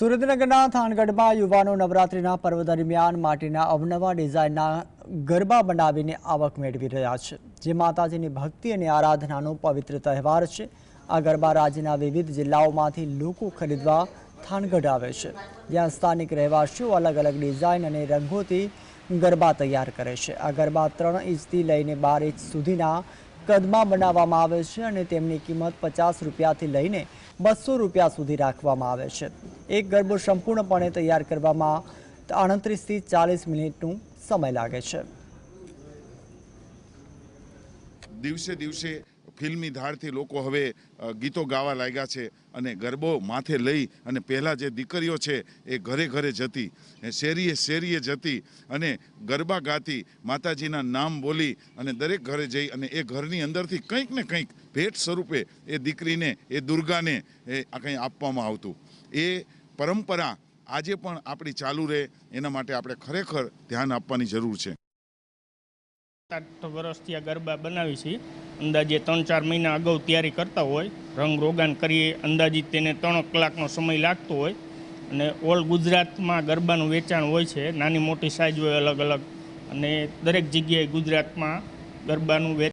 સુરેન્દ્રનગરના થાનગઢમાં યુવાનો નવરાત્રિના પર્વ દરમિયાન માટીના અવનવા ડિઝાઇનના ગરબા બનાવીને આવક મેળવી રહ્યા છે. જે માતાજીની ભક્તિ અને આરાધનાનો પવિત્ર તહેવાર છે. આ ગરબા રાજ્યના વિવિધ જિલ્લાઓમાંથી લોકો ખરીદવા થાનગઢ આવે છે. જ્યાં સ્થાનિક રહેવાસીઓ અલગ અલગ ડિઝાઇન અને રંગોથી ગરબા તૈયાર કરે છે. આ ગરબા ત્રણ ઇંચથી લઈને બાર ઇંચ સુધીના કદમાં બનાવવામાં આવે છે અને તેમની કિંમત પચાસ રૂપિયાથી લઈને બસો રૂપિયા સુધી રાખવામાં આવે છે. એક ગરબો સંપૂર્ણપણે તૈયાર કરવામાં આડત્રીસથી ચાલીસ મિનિટનું સમય લાગે છે. દિવસે દિવસે ફિલ્મી ધારથી લોકો હવે ગીતો ગાવા લાગ્યા છે અને ગરબો માથે લઈ અને પહેલાં જે દીકરીઓ છે એ ઘરે ઘરે જતી શેરીએ શેરીએ જતી અને ગરબા ગાતી, માતાજીના નામ બોલી અને દરેક ઘરે જઈ અને એ ઘરની અંદરથી કંઈક ને કંઈક ભેટ સ્વરૂપે એ દીકરીને, એ દુર્ગાને એ કંઈ આપવામાં આવતું. એ પરંપરા આજે પણ આપણી ચાલુ રહે, એના માટે આપણે ખરેખર ધ્યાન આપવાની જરૂર છે. આઠ વર્ષથી આ ગરબા બનાવી છીએ અંદાજે ત્રણ ચાર મહિના અગાઉ તૈયારી કરતા હોય. રંગ રોગાન કરીએ, અંદાજિત તેને ત્રણ કલાકનો સમય લાગતો હોય. અને ઓલ ગુજરાતમાં ગરબાનું વેચાણ હોય છે. નાની મોટી સાઇઝ હોય અલગ અલગ. અને દરેક જગ્યાએ ગુજરાતમાં ગરબાનું વેચાણ